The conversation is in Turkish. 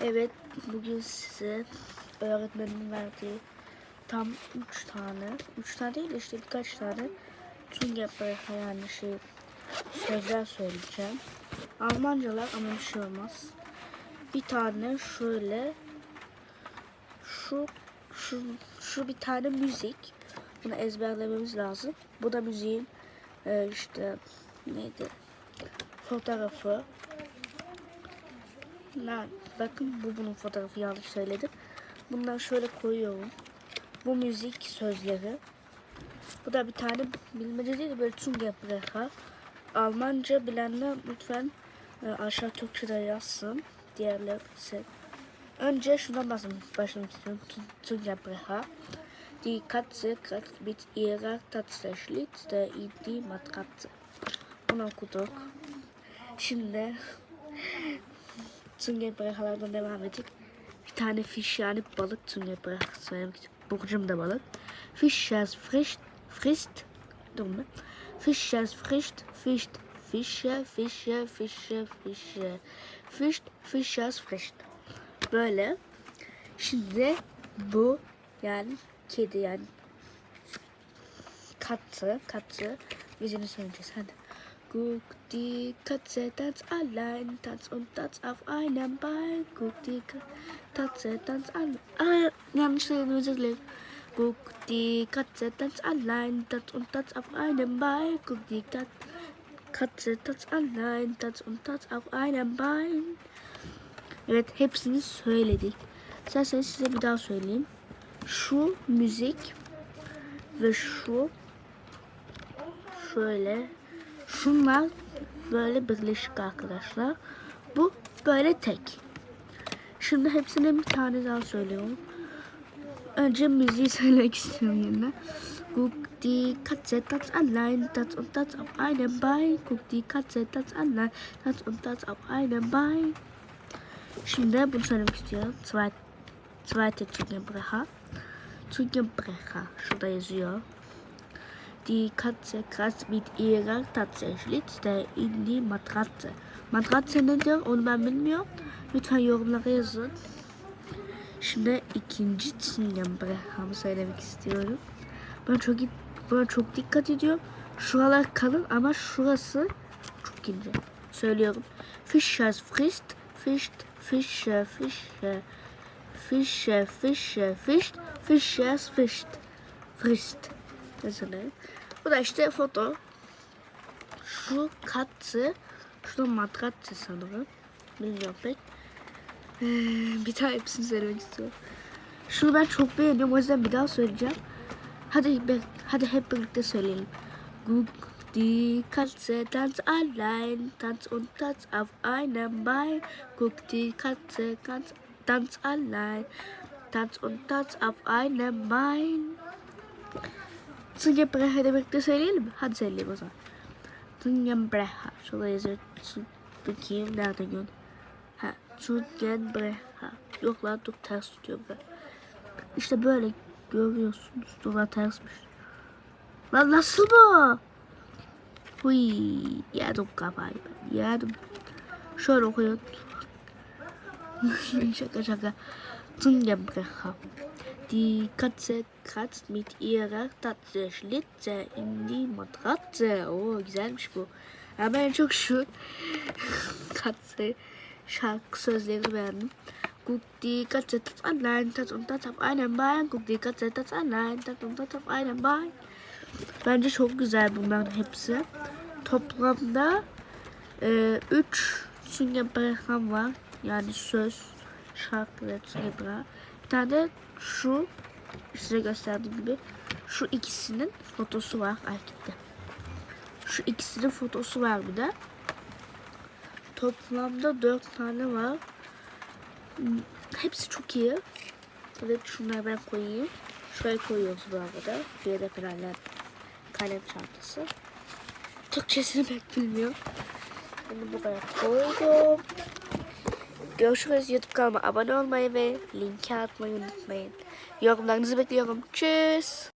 Evet, bugün size öğretmenin verdiği tam 3 tane, 3 tane değil de işte birkaç tane tüm yapıya yani şey sözler söyleyeceğim. Almancalar ama bir şey olmaz. Bir tane şöyle şu şu şu bir tane müzik. Bunu ezberlememiz lazım. Bu da müziğin e, işte neydi? Fotoğrafı. Lan bakın bu bunun fotoğrafı yanlış söyledim. Bundan şöyle koyuyorum. Bu müzik sözleri. Bu da bir tane bilmece değil de böyle Zungebrecher. Almanca bilenler lütfen e, aşağı Türkçe'de yazsın. Diğerleri ise. Önce şundan başlamak istiyorum. Zungebrecher. Die Katze kratzt mit ihrer Tatsächlich in die Matratze. Bunu okuduk. Şimdi Zungebrecher'lardan devam edip bir tane fiş yani balık Zungebrecher söylemek istiyorum. Burcum da balık. Fischers frisst, frisst, dumme. Fischers frisst, fischt, Fische, Fische, Fische, Fische. Fischt, Fischers frisst. Böyle. Şimdi bu yani kedi yani Katze, Katze. Müziğini söyleyeceğiz hadi. Guck die Katze tanzt allein, tanzt und tanzt auf einem Bein. Guck die Ka- Katze tanzt allein. Aa, yanlış söyledim özür dilerim. Guck die Katze tanzt allein, tanzt und tanzt auf einem Bein. Guck die Kat Katze tanzt allein, tanzt und tanzt auf einem Bein. Evet hepsini söyledik. İsterseniz size bir daha söyleyeyim. Şu müzik ve şu şöyle şunlar böyle birleşik arkadaşlar. Bu böyle tek. Şimdi hepsine bir tane daha söylüyorum. Önce müziği söylemek istiyorum yine. Guck die Katze tanzt allein, tanzt und tanzt auf einem Bein. Guck die Katze tanzt allein, tanzt und tanzt auf einem Bein. Şimdi bunu söylemek istiyorum. Zweit, zweite Zungenbrecher. Zungenbrecher. Şurada yazıyor. Die Katze kratzt mit ihrer Tatsächlich in die Matratze. Matratze nedir onu ben bilmiyorum. Lütfen yorumlara yazın. Şimdi ikinci Zungenbrecher'ımı söylemek istiyorum. Ben çok buna çok dikkat ediyorum. Şuralar kalın ama şurası çok ince. Söylüyorum. Fischers frisst, fischt, Fische, Fische, Fische, Fische, fischt, Fischers fischt, frisst. Mesela. Bu da işte foto. Şu katı, şu da matratsı sanırım. Bilmiyorum pek. Ee, bir daha hepsini söylemek istiyorum. Şunu ben çok beğeniyorum o yüzden bir daha söyleyeceğim. Hadi be- hadi hep birlikte söyleyelim. Guck die Katze tanzt allein, tanzt und tanzt auf einem Bein. Guck die Katze tanzt, tanzt allein, tanzt und tanzt auf einem Bein. Zungenbrecher de birlikte söyleyelim mi? Hadi söyleyelim o zaman. Zungenbrecher. Şurada yazıyor. Bakayım nerede gördüm. Ha, Zungenbrecher. Yok lan dur ters tutuyorum ben. İşte böyle görüyorsunuz. Dur lan tersmiş. Lan nasıl bu? Huy, yedim kafayı ben. Şöyle okuyun. şaka şaka. Zungenbrecher. Die Katze kratzt mit ihrer Tatze Schlitze in die Matratze. Güzelmiş bu. Ama en çok şu Katze şarkı sözleri beğendim. Guck die Katze tanzt allein, tanzt und tanzt auf einem Bein. Guck die Katze tanzt allein, tanzt und tanzt auf einem Bein. Bence çok güzel bunların hepsi. Toplamda 3 e, Zungebrecher var. Yani söz, şarkı ve Zungebrecher. Bir tane de şu size gösterdiğim gibi şu ikisinin fotosu var. Ay. Şu ikisinin fotosu var bir de. Toplamda 4 tane var. Hepsi çok iyi. Evet şunları ben koyayım. Şuraya koyuyoruz bu arada. Bir de kalem, kalem çantası. Türkçesini pek bilmiyorum. Bunu buraya koydum. Görüşürüz. YouTube kanalıma abone olmayı ve linki atmayı unutmayın. Yorumlarınızı bekliyorum. Tschüss.